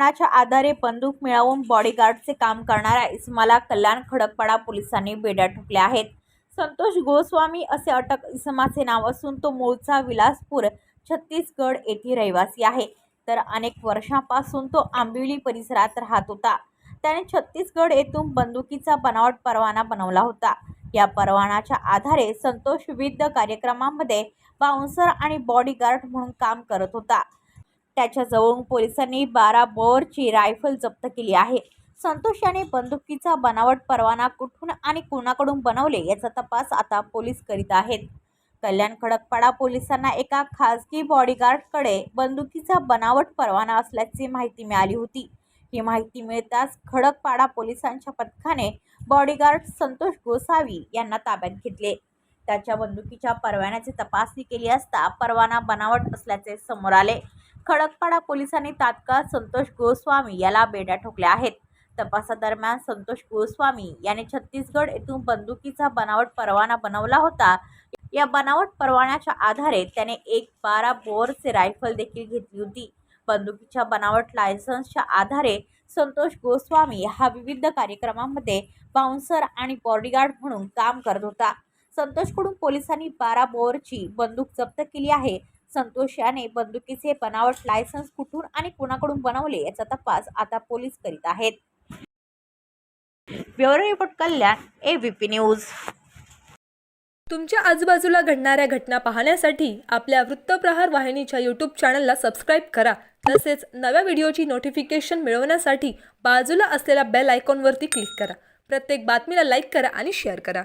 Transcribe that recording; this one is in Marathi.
प्रमाणाच्या आधारे बंदूक मिळवून बॉडीगार्डचे काम करणाऱ्या इसमाला कल्याण खडकपाडा पोलिसांनी बेड्या ठोकल्या आहेत. संतोष गोस्वामी असे अटक इसमाचे नाव असून तो मूळचा विलासपूर छत्तीसगड येथील रहिवासी आहे. तर अनेक वर्षांपासून तो आंबिवली परिसरात राहत होता. त्याने छत्तीसगड येथून बंदुकीचा बनावट परवाना बनवला होता. या परवानाच्या आधारे संतोष विविध कार्यक्रमांमध्ये बाउन्सर आणि बॉडीगार्ड म्हणून काम करत होता. त्याच्याजवळून पोलिसांनी बारा बोअरची रायफल जप्त केली आहे. संतोष याने बंदुकीचा बनावट परवाना कुठून आणि कोणाकडून बनवले याचा तपास आता पोलीस करीत आहेत. कल्याण खडकपाडा पोलिसांना एका खासगी बॉडीगार्डकडे बंदुकीचा बनावट परवाना असल्याची माहिती मिळाली होती. ही माहिती मिळताच खडकपाडा पोलिसांच्या पथकाने बॉडीगार्ड संतोष गोसावी यांना ताब्यात घेतले. त्याच्या बंदुकीच्या परवान्याची तपासणी केली असता परवाना बनावट असल्याचे समोर आले. खडकपाडा पोलिसांनी तात्काळ संतोष गोस्वामी याला बेड्या ठोकल्या आहेत. तपासादरम्यान संतोष गोस्वामी याने छत्तीसगड येथून बंदुकीचा बनावट परवाना बनवला होता. या बनावट परवान्याच्या आधारे त्याने एक बारा बोअरचे रायफल देखील घेतली होती. बंदुकीच्या बनावट लायसन्सच्या आधारे संतोष गोस्वामी हा विविध कार्यक्रमांमध्ये बाउन्सर आणि बॉडीगार्ड म्हणून काम करत होता. संतोषकडून पोलिसांनी बारा बोअरची बंदूक जप्त केली आहे. संतोष याने बंदुकीचे बनावट लायसन्स कुठून आणि कुणाकडून बनवले याचा तपास आता पोलीस करीत आहेत. Bureau report Kalyan ABP news. तुमच्या आजूबाजूला घडणाऱ्या घटना पाहण्यासाठी आपल्या वृत्तप्रहार वाहिनीच्या यूट्यूब चॅनलला सबस्क्राईब करा. तसेच नव्या व्हिडिओची नोटिफिकेशन मिळवण्यासाठी बाजूला असलेल्या बेल आयकॉनवरती क्लिक करा. प्रत्येक बातमीला लाईक करा आणि शेअर करा.